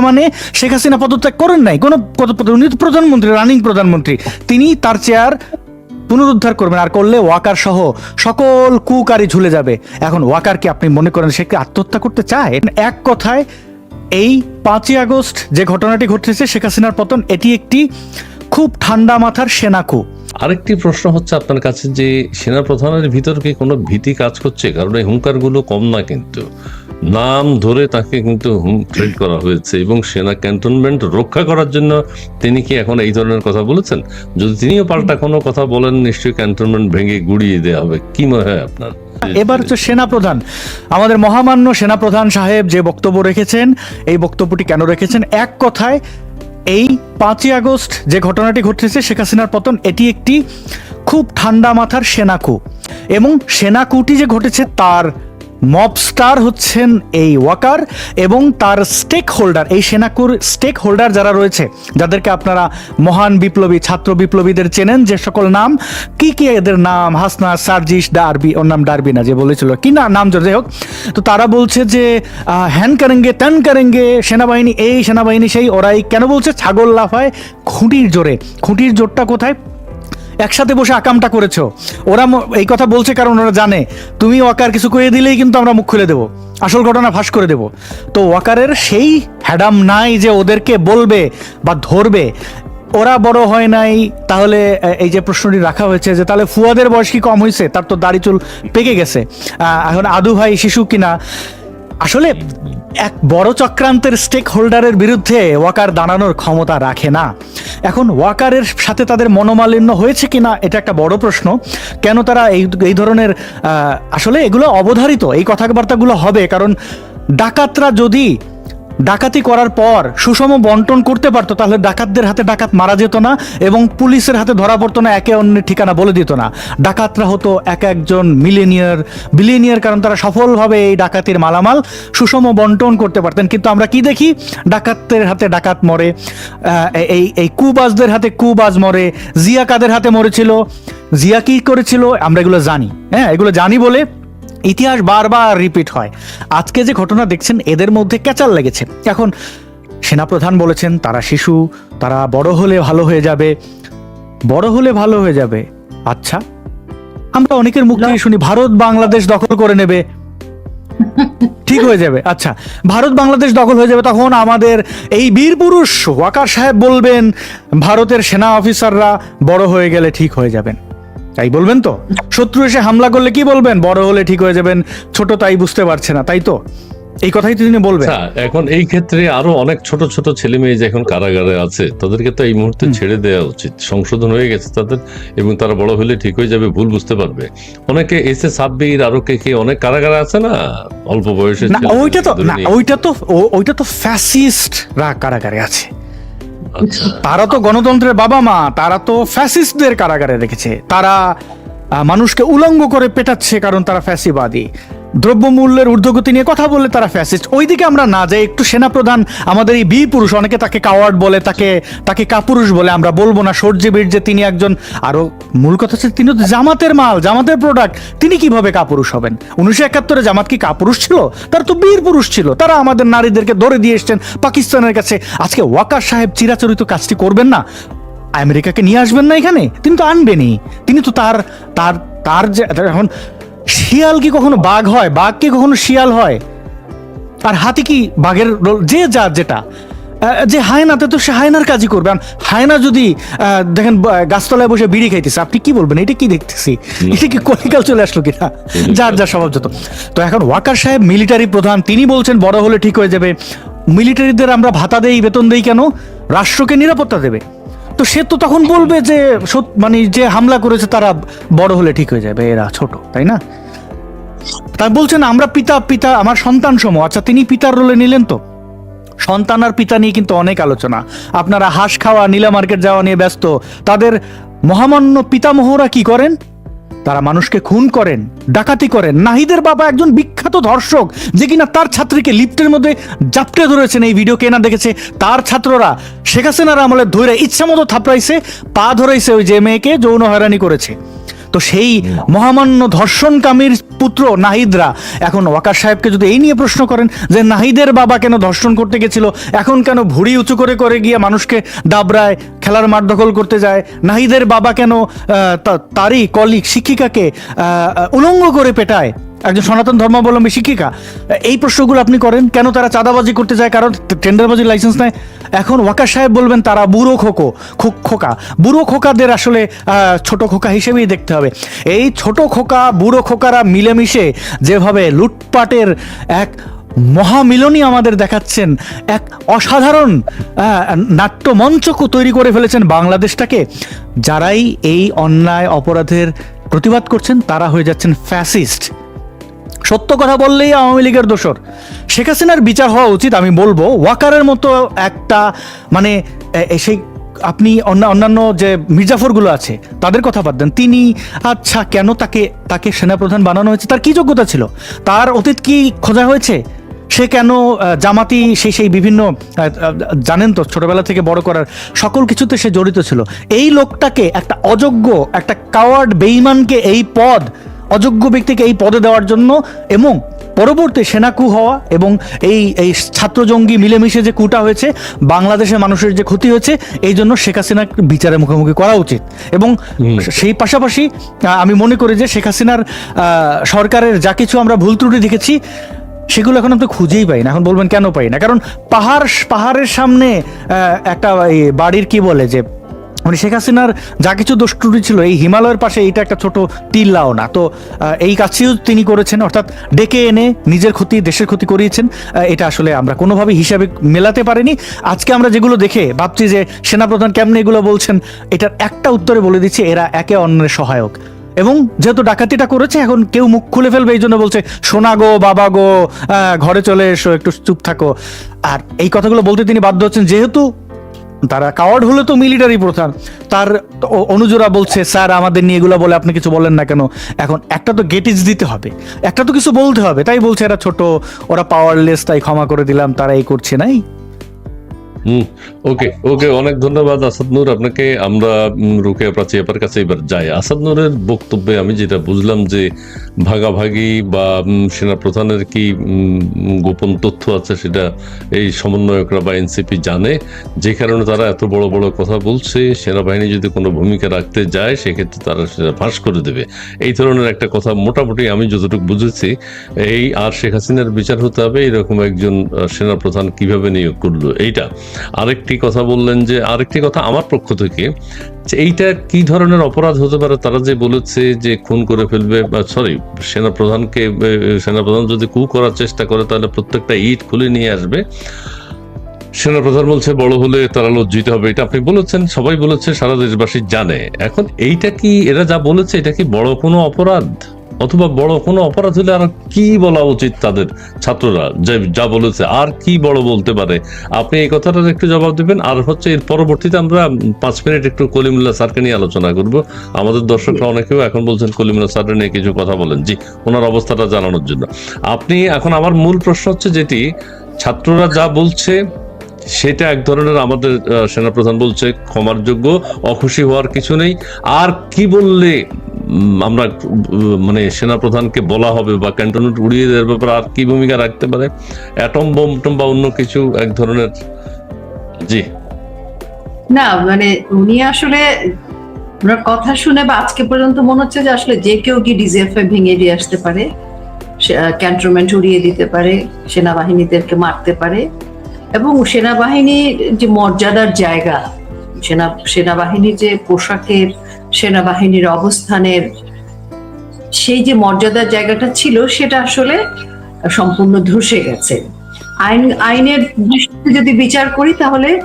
মানে শেখ হাসিনা পদত্যাগ করেন নাই। কোনো প্রধানমন্ত্রী, রানিং প্রধানমন্ত্রী। তিনি তার চেয়ার পুনরুদ্ধার করবেন আর করলে ওয়াকার সহ সকল কুকারি ঝুলে যাবে। এখন ওয়াকারকে আপনি মনে করেন সে কি আত্মহত্যা করতে চায়? এক কথায়, এই পাঁচই আগস্ট যে ঘটনাটি ঘটেছে, শেখ হাসিনার পতন, এটি একটি খুব ঠান্ডা মাথার সেনাকু আরেকটি প্রশ্ন হচ্ছে আপনার কাছে যে সেনা প্রধানের ভিতর কি কোনো ভীতি কাজ করছে? কারণ এই হুঙ্কারগুলো কম না কিন্তু। নাম ধরে তাকে কিন্তু থ্রেট করা হয়েছে এবং সেনা ক্যান্টনমেন্ট রক্ষা করার জন্য তিনি কি এখন এই ধরনের কথা বলেছেন? যদি তিনিও পাল্টা কোনো কথা বলেন, নিশ্চয়ই ক্যান্টনমেন্ট ভেঙে গুড়িয়ে দেওয়া হবে। কি মনে হয় আপনার? এবার হচ্ছে সেনাপ্রধান। আমাদের মহামান্য সেনাপ্রধান সাহেব যে বক্তব্য রেখেছেন, এই বক্তব্যটি কেন রেখেছেন? এক কথায়, এই পাঁচই আগস্ট যে ঘটনাটি ঘটেছে, শেখ হাসিনার পতন, এটি একটি খুব ঠান্ডা মাথার সেনাকু এবং সেনাকুটি যে ঘটেছে, তার মবস্টার হচ্ছেন এই ওয়াকার এবং তার স্টেক হোল্ডার এই সেনাকুর স্টেক হোল্ডার যারা রয়েছে, যাদেরকে আপনারা মহান বিপ্লবী, ছাত্র বিপ্লবীদের চেনেন যে সকল নাম, কি কি এদের নাম, হাসনা, সার্জিস, ডারবি, ওর নাম ডারবি না, যে বলেছিল। কি না, নাম যাই হোক। তো তারা বলছে যে হ্যান কারেঙ্গে, ত্যান কারেঙ্গে, সেনাবাহিনী এই, সেনাবাহিনী সেই, ওরাই কেন বলছে? ছাগল লাফায়, খুঁটির জোরে। খুঁটির জোরটা কোথায়? একসাথে বসে আকামটা করেছ। ওরা এই কথা বলছে কারণ ওরা জানে। তুমি ওয়াকার কিছু কয়ে দিলেই কিন্তু আমরা মুখ খুলে দেবো। আসল ঘটনা ফাঁস করে দেব। তো ওয়াকারের সেই হ্যাডাম নাই যে ওদেরকে বলবে বা ধরবে। ওরা বড় হয় নাই, তাহলে এই যে প্রশ্নটি রাখা হয়েছে যে তাহলে ফুয়াদের বয়স কি কম হয়েছে তার তো দাড়ি চুল পেকে গেছে। এখন আদু ভাই শিশু কিনা? আসলে এক বড় চক্রান্তের স্টেক হোল্ডারের বিরুদ্ধে ওয়াকার দাঁড়ানোর ক্ষমতা রাখে না। এখন ওয়াকারের সাথে তাদের মনোমালিন্য হয়েছে কিনা, এটা একটা বড় প্রশ্ন। কেন তারা এই এই ধরনের আসলে এগুলো অবধারিত, এই কথাবার্তাগুলো হবে? কারণ ডাকাতরা যদি ডাকাতি করার পর সুষম বন্টন করতে পারতো, তাহলে ডাকাতদের হাতে ডাকাত মারা যেত না এবং পুলিশের হাতে ধরা পড়তো না, একে অন্যের ঠিকানা বলে দিত না। ডাকাতরা হতো এক একজন মিলেনিয়ার, বিলিনিয়ার কারণ তারা সফলভাবে এই ডাকাতির মালামাল সুষম বন্টন করতে পারতেন। কিন্তু আমরা কি দেখি? ডাকাতদের হাতে ডাকাত মরে এই এই কুবাজদের হাতে কুবাজ মরে জিয়া কাদের হাতে মরেছিল। জিয়া কি করেছিল? আমরা এগুলো জানি। হ্যাঁ এগুলো জানি বলে ইতিহাস বারবার রিপিট হয়। আজকে যে ঘটনা দেখছেন এদের মধ্যে ক্যাচাল লেগেছে। এখন সেনাপ্রধান বলেছেন তারা শিশু তারা বড় হলে ভালো হয়ে যাবে। বড় হলে ভালো হয়ে যাবে। আচ্ছা আমরা অনেকের মুখ থেকে শুনি ভারত বাংলাদেশ দখল করে নেবে। ঠিক হয়ে যাবে। আচ্ছা ভারত বাংলাদেশ দখল হয়ে যাবে। তখন আমাদের এই বীর পুরুষ ওয়াকার সাহেব বলবেন ভারতের সেনা অফিসাররা বড় হয়ে গেলে ঠিক হয়ে যাবেন। তাই বলবেন তো? শত্রু এসে হামলা করলে কি বলবেন? বড় হলে ঠিক হয়ে যাবেন ছোট তাই বুঝতে পারছে না তাই তো? এই কথাই তো তিনি বলবেন। আচ্ছা এখন এই ক্ষেত্রে আরও অনেক ছোট ছোট ছেলে মেয়ে যে এখন কারাগারে আছে তাদেরকে তো এই মুহূর্তে ছেড়ে দেওয়া উচিত। সংশোধন হয়ে গেছে তাদের এবং তারা বড় হলে ঠিক হয়ে যাবে ভুল বুঝতে পারবে। অনেকে এসে সাব্বির আরও কে কে অনেক কারাগারে আছে না? অল্প বয়সে ওইটা তো না ওইটা তো ওইটা তো ফ্যাসিস্টরা কারাগারে আছে। তারা তো গণতন্ত্রের বাবা মা, তারা তো ফ্যাসিস্টদের কারাগারে রেখেছে। তারা মানুষকে উলঙ্গ করে পেটাচ্ছে কারণ তারা ফ্যাসিবাদী দ্রব্যমূল্যের ঊর্ধ্বগতি নিয়ে কথা বললে তারা ফ্যাসিস্ট ওইদিকে আমরা না যাই, একটু সেনাপ্রধান আমাদের এই বি পুরুষ, অনেকে তাকে কাওয়ার্ড বলে, তাকে তাকে কাপুরুষ বলে, আমরা বলব না। সূর্য বীর্যে তিনি একজন, আরও মূল কথা হচ্ছে তিনি তো জামাতের মাল, জামাতের প্রোডাক্ট তিনি কীভাবে কাপুরুষ হবেন? উনিশশো একাত্তরে জামাত কি কাপুরুষ ছিল? তার তো বীর পুরুষ ছিল। তারা আমাদের নারীদেরকে ধরে দিয়ে এসছেন পাকিস্তানের কাছে। আজকে ওয়াকার সাহেব চিরাচরিত কাজটি করবেন না? আমেরিকাকে নিয়ে আসবেন না এখানে? তিনি তো আনবেনই। তিনি তো তার তার তার যে, এখন শিয়াল কি কখনো বাঘ হয়? বাঘ কি কখনো শিয়াল হয়? আর হাতি কি বাঘের রোল? যে যার যেটা। যে হায়নাতে তো সে হায়নার কাজই করবে। হায়না যদি দেখেন গাছতলায় বসে বিড়ি খাইতেছে আপনি কি বলবেন? এটা কি দেখতেছি? এটা কি কলিকাল চলে আসলো কিনা? যার যার স্বভাব যত। তো এখন ওয়াকার সাহেব মিলিটারি প্রধান তিনি বলছেন বড় হলে ঠিক হয়ে যাবে। মিলিটারিদের আমরা ভাতা দেই বেতন দেই কেন? রাষ্ট্রকে নিরাপত্তা দেবে। তো সে তো তখন বলবে যে মানে যে হামলা করেছে তারা বড় হলে ঠিক হয়ে যাবে, এরা ছোট, তাই না? তাই বলছেন আমরা পিতা পিতা, আমার সন্তান সম আচ্ছা তিনি পিতার রোলে নিলেন তো? সন্তান আর পিতা নিয়ে কিন্তু অনেক আলোচনা। আপনারা হাঁস খাওয়া, নীলা মার্কেট যাওয়া নিয়ে ব্যস্ত। তাদের মহামান্য পিতামহরা কি করেন? তারা মানুষকে খুন করেন, ডাকাতি করেন। নাহিদের বাবা একজন বিখ্যাত ধর্ষক, যে কিনা তার ছাত্রীকে লিফটের মধ্যে জাপটে ধরেছেন। এই ভিডিও কেনা দেখেছে? তার ছাত্ররা শেখ হাসিনার আমলে ধরে ইচ্ছা মতো থাপড়াইছে, পা ধরাইছে ওই যে মেয়েকে, যৌন হয়রানি করেছে। তো সেই মহামান্য ধর্ষণকামীর পুত্র নাহিদরা এখন ওয়াকার সাহেবকে যদি এই নিয়ে প্রশ্ন করেন যে নাহিদের বাবা কেন ধর্ষণ করতে গেছিল, এখন কেন ভুড়ি উঁচু করে করে গিয়ে মানুষকে দাবরায় খেলার মাঠ দখল করতে যায়, নাহিদের বাবা কেন তারই কলিক শিক্ষিকাকে উলঙ্গ করে পেটায়? একজন সনাতন ধর্মাবলম্বী শিক্ষিকা, এই প্রশ্নগুলো আপনি করেন, কেন তারা চাঁদাবাজি করতে যায়? কারণ টেন্ডারবাজির লাইসেন্স নেয়। এখন ওয়াকার সাহেব বলবেন তারা বুড়ো খোকো, খোকা বুড়ো খোকাদের আসলে ছোট খোকা হিসেবেই দেখতে হবে। এই ছোট খোকা, বুড়ো খোকারা মিলেমিশে যেভাবে লুটপাটের এক মহামিলনই আমাদের দেখাচ্ছেন, এক অসাধারণ নাট্যমঞ্চ তৈরি করে ফেলেছেন বাংলাদেশটাকে, যারাই এই অন্যায় অপরাধের প্রতিবাদ করছেন, তারা হয়ে যাচ্ছেন ফ্যাসিস্ট সত্য কথা বললেই আওয়ামী লীগের দোষর। শেখ হাসিনার বিচার হওয়া উচিত, আমি বলব। ওয়াকারের মতো একটা মানে সেই আপনি অন্য, অন্যান্য যে মির্জাফরগুলো আছে, তাদের কথা বাদ দেন। তিনি আচ্ছা কেন তাকে তাকে সেনাপ্রধান বানানো হয়েছে? তার কি যোগ্যতা ছিল? তার অতীত কি খোঁজা হয়েছে? সে কেন জামাতি সেই সেই বিভিন্ন জানেন তো, ছোটবেলা থেকে বড় করার সকল কিছুতে সে জড়িত ছিল। এই লোকটাকে একটা অযোগ্য, একটা কাওয়ার্ড বেইমানকে এই পদ অযোগ্য ব্যক্তিকে এই পদে দেওয়ার জন্য এবং পরবর্তী সেনাকু হওয়া এবং এই এই ছাত্র জঙ্গি মিলেমিশে যে কুটা হয়েছে বাংলাদেশের মানুষের যে ক্ষতি হয়েছে এই জন্য শেখ হাসিনা বিচারের মুখোমুখি করা উচিত। এবং সেই পাশাপাশি আমি মনে করি যে শেখ হাসিনার সরকারের যা কিছু আমরা ভুল ত্রুটি দেখেছি সেগুলো এখন আমরা খুঁজেই পাই না। এখন বলবেন কেন পাই না? কারণ পাহাড় পাহাড়ের সামনে একটা বাড়ির কি বলে যে মানে শেখ হাসিনার যা কিছু দোষ ছিল, এই হিমালয়ের পাশে এইটা একটা ছোট টিল্লাও না তো এই কাজটিও তিনি করেছেন, অর্থাৎ ডেকে এনে নিজের ক্ষতি, দেশের ক্ষতি করিয়েছেন। এটা আসলে আমরা কোনোভাবে হিসাবে মেলাতে পারিনি। আজকে আমরা যেগুলো দেখে ভাবছি যে সেনাপ্রধান কেমনে এগুলো বলছেন, এটার একটা উত্তরে বলে দিচ্ছি, এরা একে অন্যের সহায়ক। এবং যেহেতু ডাকাতিটা করেছে, এখন কেউ মুখ খুলে ফেলবে, এই জন্য বলছে, সোনা গো, বাবা গো ঘরে চলে এসো, একটু চুপ থাকো। আর এই কথাগুলো বলতে তিনি বাধ্য হচ্ছেন, যেহেতু তারা কাওয়ার্ড হলে তো মিলিটারি প্রধান। তার অনুজরা বলছে, স্যার, আমাদের নিয়ে এগুলো বলে আপনি কিছু বলেন না কেন? এখন একটা তো গেটিজ দিতে হবে, একটা তো কিছু বলতে হবে, তাই বলছে এরা ছোট, ওরা পাওয়ারলেস তাই ক্ষমা করে দিলাম, তারা এই করছে নাই ওকে ওকে অনেক ধন্যবাদ আসাদ নূর। আপনাকে আমরা রুকেয়া প্রাচী আপার কাছে এবার যাই। আসাদ নূরের বক্তব্যে আমি যেটা বুঝলাম যে ভাগাভাগি বা উম, সেনাপ্রধানের কি গোপন তথ্য আছে সেটা এই সমন্বয়করা বা এনসিপি জানে। যে কারণে তারা এত বড় বড় কথা বলছে সেনাবাহিনী যদি কোনো ভূমিকা রাখতে যায় সেক্ষেত্রে তারা সেটা ফাঁস করে দেবে। এই ধরনের একটা কথা মোটামুটি আমি যতটুকু বুঝেছি এই আর শেখ হাসিনার বিচার হতে হবে এরকম একজন আহ, সেনাপ্রধান কীভাবে নিয়োগ করল এইটা। আরেকটি কথা বললেন যে, আরেকটি কথা আমার পক্ষ থেকে এইটা কি ধরনের অপরাধ হতে পারে? তারা যে বলেছে যে খুন করে ফেলবে সরি সেনাপ্রধানকে সেনাপ্রধান যদি কু করার চেষ্টা করে, তাহলে প্রত্যেকটা ইট খুলে নিয়ে আসবে। সেনাপ্রধান বলছে, বড় হলে তারা লজ্জিত হবে। এটা আপনি বলেছেন, সবাই বলেছে, সারা দেশবাসী জানে। এখন এইটা কি, এরা যা বলেছে, এটা কি বড় কোনো অপরাধ? অথবা বড় কোনো অপরাধ হলে আর কি বলা উচিত তাদের ছাত্ররা? যে যা বলেছে, আর কি বড় বলতে পারে? আপনি এই কথাটার একটু জবাব দিবেন। আর হচ্ছে এর পরবর্তীতে আমরা পাঁচ মিনিট একটু কলিমুল্লাহ স্যারকে নিয়ে আলোচনা করব। আমাদের দর্শকরা অনেকেও এখন বলছেন, কলিমুল্লাহ স্যারের নিয়ে কিছু কথা বলেন। জি, ওনার অবস্থাটা জানানোর জন্য। আপনি এখন আমার মূল প্রশ্ন হচ্ছে যেটি, ছাত্ররা যা বলছে, সেটা এক ধরনের আমাদের সেনাপ্রধান বলছে ক্ষমার যোগ্য, অখুশি হওয়ার কিছু নেই। আর কি বললে আমরা মানে সেনাপ্রধানকে বলা হবে বা ক্যান্টনমেন্ট উড়িয়ে দেওয়ার ব্যাপারে আর কি ভূমিকা রাখতে পারে? অ্যাটম বোম টম বা অন্য কিছু এক ধরনের? জি। না মানে উনি আসলে, ওনার কথা শুনে বা আজকে পর্যন্ত মনে হচ্ছে যে আসলে যে কেউ কি ডিজিএফআই ভেঙে দিয়ে আসতে পারে ক্যান্টনমেন্ট উড়িয়ে দিতে পারে, সেনাবাহিনীদেরকে মারতে পারে এবং সেনাবাহিনীর যে মর্যাদার জায়গা, সেনা, সেনাবাহিনীর যে পোশাকের সেনাবাহিনীর অবস্থানের সেই যে মর্যাদার জায়গাটা ছিল সেটা আসলে সম্পূর্ণ ধসে গেছে। আইন আইনের দৃষ্টিতে যদি বিচার করি তাহলে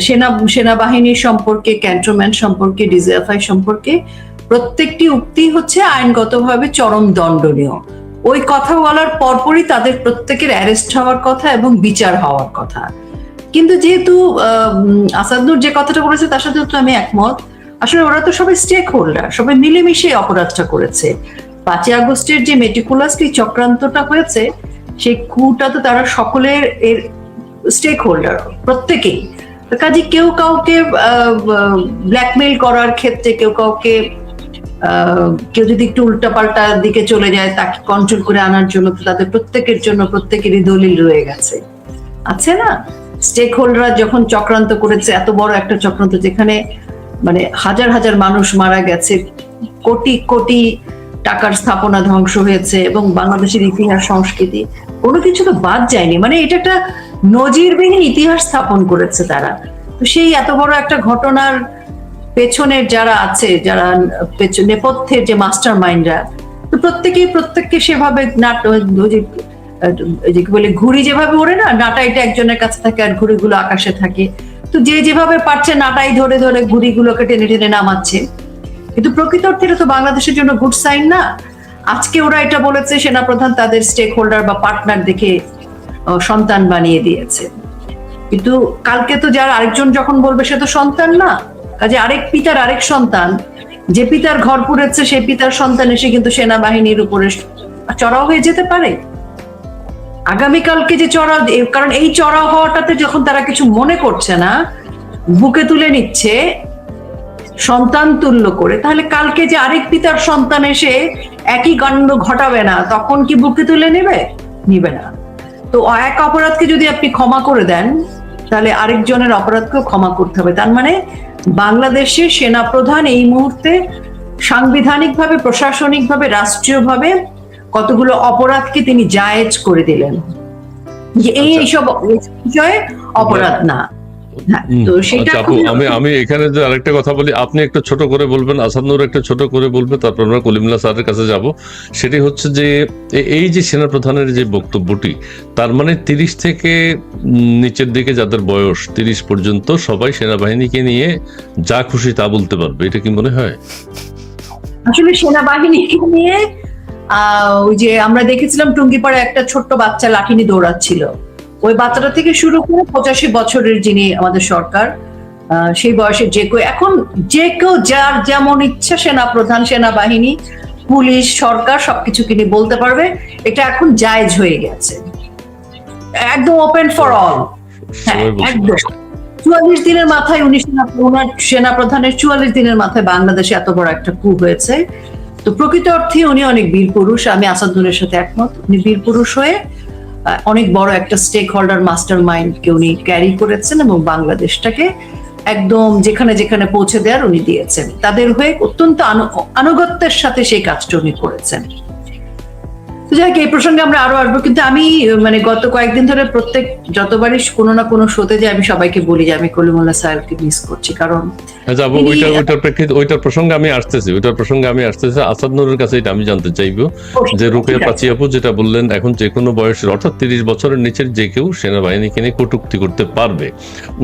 সেনা সেনাবাহিনীর সম্পর্কে ক্যান্টনমেন্ট সম্পর্কে ডিজিএফআই সম্পর্কে প্রত্যেকটি উক্তি হচ্ছে আইনগতভাবে চরম দণ্ডনীয়। ওই কথা বলার পরপরই তাদের প্রত্যেকের অ্যারেস্ট হওয়ার কথা এবং বিচার হওয়ার কথা। কিন্তু যেহেতু আহ, উম, আসাদুর যে কথাটা বলেছে তার সাথে তো আমি একমত। আসলে ওরা তো সবাই স্টেক হোল্ডার সবাই মিলেমিশে অপরাধটা করেছে। পাঁচই আগস্টের যে মেটিকুলাসলি চক্রান্তটা হয়েছে, সেই কুটা তো তারা সকলের এর স্টেক হোল্ডার প্রত্যেকেই। কাজে কেউ কাউকে ব্ল্যাকমেইল করার ক্ষেত্রে কেউ কাউকে কেউ যদি একটু উল্টাপাল্টা দিকে চলে যায়, তাকে কন্ট্রোল করে আনার জন্য তাদের প্রত্যেকের জন্য প্রত্যেকেরই দলিল রয়ে গেছে। আছে না? স্টেক হোল্ডাররা যখন চক্রান্ত করেছে, এত বড় একটা চক্রান্ত যেখানে মানে হাজার হাজার মানুষ মারা গেছে, কোটি কোটি টাকার স্থাপনা ধ্বংস হয়েছে এবং বাংলাদেশের ইতিহাস, সংস্কৃতি, কোনো কিছু তো বাদ যায়নি। মানে এটা একটা নজিরবিহীন ইতিহাস স্থাপন করেছে তারা। তো সেই এত বড় একটা ঘটনার পেছনের যারা আছে, যারা পেছনে, নেপথ্যের যে মাস্টার মাইন্ডরা তো প্রত্যেকেই প্রত্যেককে সেভাবে নাট, ওই যে কি বলে, ঘুড়ি যেভাবে ওড়ে না নাটা এটা একজনের কাছে থাকে আর ঘুড়িগুলো আকাশে থাকে। তো যে যেভাবে পারছে নাটাই ধরে ধরে ঘুড়িগুলোকে টেনে টেনে নামাচ্ছে। কিন্তু প্রকৃত অর্থে তো বাংলাদেশের জন্য গুড সাইন না। আজকে ওরা এটা বলেছে, সেনাপ্রধান তাদের স্টেক হোল্ডার বা পার্টনার দেখে সন্তান বানিয়ে দিয়েছে। কিন্তু কালকে তো যার আরেকজন যখন বলবে, সে তো সন্তান না। কাজে আরেক পিতার আরেক সন্তান। যে পিতার ঘর পুড়েছে সেই পিতার সন্তান এসে কিন্তু সেনাবাহিনীর উপরে চড়াও হয়ে যেতে পারে। আগামীকালকে যে চড়াও কারণ এই চড়াও হওয়াটাতে যখন তারা কিছু মনে করছে না, বুকে তুলে নিচ্ছে, সন্তান তুল্য করে, তাহলে কালকে যে আরেক পিতার সন্তান এসে একই কাণ্ড ঘটাবে না, তখন কি বুকে তুলে নেবে? নিবে না। তো এক অপরাধকে যদি আপনি ক্ষমা করে দেন, তাহলে আরেকজনের অপরাধকেও ক্ষমা করতে হবে। তার মানে বাংলাদেশের সেনাপ্রধান এই মুহূর্তে সাংবিধানিকভাবে, প্রশাসনিকভাবে, রাষ্ট্রীয়ভাবে কতগুলো অপরাধকে তিনি জায়েজ করে দিলেন। যে এই আচ্ছা। এইসব বিষয়ে অপরাধ না। হ্যাঁ, তো সেটা আচ্ছা আমি আমি এখানে যে আরেকটা কথা বলি আপনি একটু ছোট করে বলবেন একটা ছোট করে বলবে তারপর আমরা কলিমুল্লাহ স্যারের কাছে যাব। সেটি হচ্ছে যে এই যে সেনাপ্রধানের যে বক্তব্যটি তার মানে তিরিশ থেকে নিচের দিকে যাদের বয়স তিরিশ পর্যন্ত সবাই সেনাবাহিনীকে নিয়ে যা খুশি তা বলতে পারবে এটা কি মনে হয়? আসলে সেনাবাহিনীকে নিয়ে ওই যে আমরা দেখেছিলাম টুঙ্গিপাড়ে একটা ছোট্ট বাচ্চা লাঠি নিয়ে দৌড়াচ্ছিল। ওই বাচ্চাটা থেকে শুরু করে পঁচাশি বছরের যিনি আমাদের সরকার সেই বয়সে যে কেউ এখন যে কেউ যার যেমন ইচ্ছা সেনা প্রধান সেনাবাহিনী পুলিশ সরকার সবকিছু নিয়ে বলতে পারবে এটা এখন জায়েজ হয়ে গেছে। একদম ওপেন ফর অল হ্যাঁ একদম। চুয়াল্লিশ দিনের মাথায় উনি সেনা ওনার সেনা প্রধানের চুয়াল্লিশ দিনের মাথায় বাংলাদেশে এত বড় একটা কু হয়েছে। তো প্রকৃত অর্থে উনি অনেক বীর পুরুষ, আমি আসাদুলের সাথে একমত। উনি বীর পুরুষ হয়ে অনেক বড় একটা স্টেক হোল্ডার মাস্টার মাইন্ডকে উনি ক্যারি করেছেন এবং বাংলাদেশটাকে একদম যেখানে যেখানে পৌঁছে দেওয়ার উনি দিয়েছেন। তাদের হয়ে অত্যন্ত আনু- আনুগত্যের সাথে সেই কাজটা উনি করেছেন। যাই এই প্রসঙ্গে আমরা আরও আসব। কিন্তু আমি মানে গত কয়েকদিন ধরে প্রত্যেক যতবারই কোনো না কোনো শোতে যে আমি সবাইকে বলি যে আমি কলিমুল্লাহ সাহেবকে মিস করছি। কারণ আচ্ছা ওইটার ওইটার প্রেক্ষিতে ওইটার প্রসঙ্গে আমি আসতেছি ওইটার প্রসঙ্গে আমি আসতেছি। আসাদ নূরের কাছে এটা আমি জানতে চাইব যে রুকেয়া ঠিক পাচি আপু যেটা বললেন এখন যে কোনো বয়সের অর্থাৎ তিরিশ বছরের নিচের যে কেউ সেনাবাহিনীকে নিয়ে কটুক্তি করতে পারবে।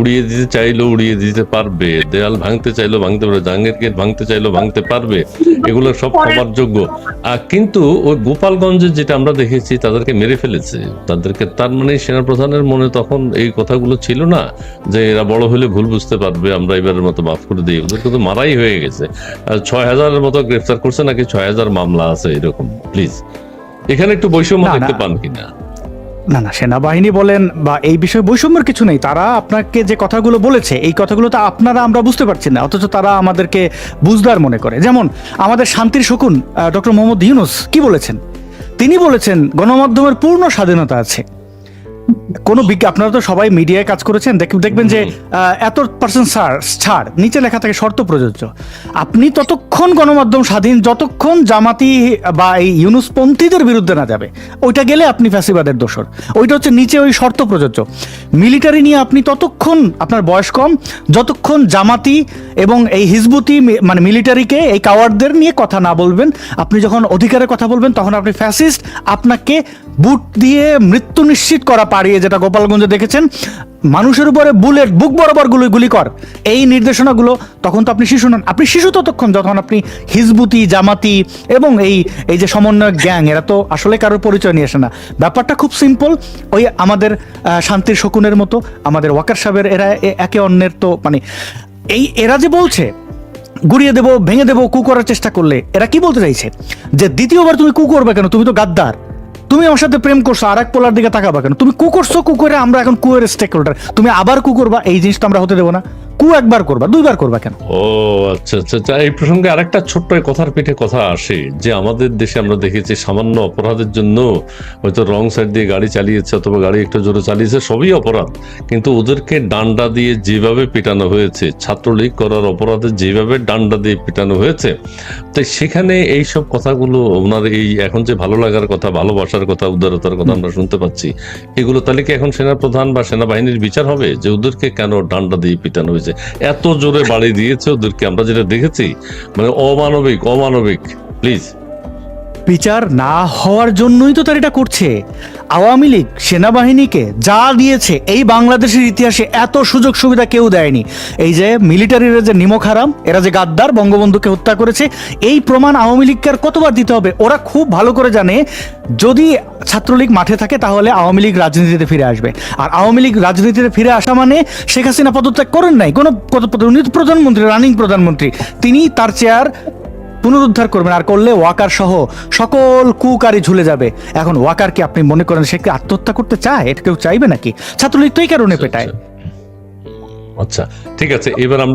উড়িয়ে দিতে চাইলো উড়িয়ে দিতে পারবে দেয়াল ভাঙতে চাইলো ভাঙতে পারবে জাঙ্গের গেট ভাঙতে চাইলো ভাঙতে পারবে এগুলো সব ক্ষমার যোগ্য আর কিন্তু ওই গোপালগঞ্জে যেটা আমরা দেখেছি তাদেরকে মেরে ফেলেছে। তাদেরকে তার মানে সেনাপ্রধানের মনে তখন এই কথাগুলো ছিল না যে এরা বড় হলে ভুল বুঝতে পারবে আমরা এবারের মতো মাফ করে দিই। ওদেরকে তো মারাই হয়ে গেছে। আর ছয় হাজারের মতো গ্রেফতার করছে নাকি ছয় হাজার মামলা আছে এরকম প্লিজ এখানে একটু বৈষম্য দেখতে। পান কিনা? না না সেনাবাহিনী বলেন বা এই বিষয়ে বৈষম্যের কিছু নেই। তারা আপনাকে যে কথাগুলো বলেছে এই কথাগুলো তো আপনারা আমরা বুঝতে পারছি না। অথচ তারা আমাদেরকে বুঝদার মনে করে। যেমন আমাদের শান্তির শকুন ডক্টর মোহাম্মদ ইউনুস কি বলেছেন? তিনি বলেছেন গণমাধ্যমের পূর্ণ স্বাধীনতা আছে। কোনো আপনারা তো সবাই মিডিয়ায় কাজ করেছেন দেখ- দেখবেন যে এত পার্সেন্ট ছাড় নিচে লেখা থাকে শর্ত প্রযোজ্য। আপনি ততক্ষণ গণমাধ্যম স্বাধীন যতক্ষণ জামাতি বা এই ইউনুসপন্থীদের বিরুদ্ধে না যাবে ওইটা গেলে আপনি ফ্যাসিবাদের দোষর। ওইটা হচ্ছে নিচে ওই শর্ত প্রযোজ্য। মিলিটারি নিয়ে আপনি ততক্ষণ আপনার বয়স কম যতক্ষণ জামাতি এবং এই হিজবুতি মানে মিলিটারিকে এই কাওয়ারদের নিয়ে কথা না বলবেন। আপনি যখন অধিকারের কথা বলবেন, তখন আপনি ফ্যাসিস্ট আপনাকে বুট দিয়ে মৃত্যু নিশ্চিত করা পারিয়ে যেটা গোপালগঞ্জে দেখেছেন, মানুষের উপরে বুলেট, বুক বরাবর গুলি গুলি কর। এই নির্দেশনাগুলো তখন তো আপনি শিশু নন। আপনি শিশু ততক্ষণ যখন আপনি হিজবুতি জামাতি এবং এই এই যে সমন্বয়ক গ্যাং, এরা তো আসলে কারোর পরিচয় নিয়ে আসে না। ব্যাপারটা খুব সিম্পল ওই আমাদের শান্তির শকুনের মতো, আমাদের ওয়াকার সাহেবের, এরা একে অন্যের তো মানে এই এরা যে বলছে, গুড়িয়ে দেবো, ভেঙে দেবো, কু করার চেষ্টা করলে, এরা কি বলতে চাইছে? যে দ্বিতীয়বার তুমি কু করবে কেন? তুমি তো গাদ্দার। তুমি আমার সাথে প্রেম করছ আর এক পোলার দিকে তাকাবা কেন? তুমি কু করছ, কু করে আমরা এখন কুয়ের স্টেক হোল্ডার তুমি আবার কু করবা, এই জিনিসটা আমরা হতে দেবো না। কু একবার করবা, দুইবার করবা কেন? ও আচ্ছা আচ্ছা আচ্ছা এই প্রসঙ্গে আরেকটা ছোট্ট কথার পিঠে কথা আসে, যে আমাদের দেশে আমরা দেখেছি সামান্য অপরাধের জন্য হয়তো রং সাইড দিয়ে গাড়ি চালিয়েছে অথবা গাড়ি একটু জোরে চালিয়েছে, সবই অপরাধ। কিন্তু ওদেরকে ডান্ডা দিয়ে যেভাবে পিটানো হয়েছে, ছাত্রলীগ করার অপরাধে যেভাবে ডান্ডা দিয়ে পিটানো হয়েছে তো সেখানে এই সব কথাগুলো ওনার এই এখন যে ভালো লাগার কথা, ভালোবাসার কথা, উদারতার কথা আমরা শুনতে পাচ্ছি, এগুলো তাহলে কি এখন সেনাপ্রধান বা সেনাবাহিনীর বিচার হবে, যে ওদেরকে কেন ডান্ডা দিয়ে পিটানো হয়েছে? এত জোরে বাড়ি দিয়েছে ওদেরকে। আমরা যেটা দেখেছি মানে অমানবিক অমানবিক প্লিজ বিচার না হওয়ার জন্যই তো তার এটা করছে। আওয়ামী লীগ সেনাবাহিনীকে যা দিয়েছে, এই বাংলাদেশের ইতিহাসে এত সুযোগ সুবিধা কেউ দেয়নি। এই যে মিলিটারিরা যে নিমক হারাম, এরা যে গাদ্দার, বঙ্গবন্ধুকে হত্যা করেছে, এই প্রমাণ আওয়ামী লীগকে আর কতবার দিতে হবে? ওরা খুব ভালো করে জানে, যদি ছাত্রলীগ মাঠে থাকে, তাহলে আওয়ামী লীগ রাজনীতিতে ফিরে আসবে। আর আওয়ামী লীগ রাজনীতিতে ফিরে আসা মানে শেখ হাসিনা পদত্যাগ করেন নাই। কোনো প্রধানমন্ত্রী, রানিং প্রধানমন্ত্রী, তিনি তার চেয়ার পুনরুদ্ধার করবেন আর করলে ওয়াকার সহ সকল কুকারি ঝুলে যাবে। এখন ওয়াকার ওয়াকারকে আপনি মনে করেন সে কি আত্মহত্যা করতে চায়? এটা কেউ চাইবে নাকি? ছাত্রলীগ তো এই কারণে পেটায়। আচ্ছা ঠিক আছে এবার আমরা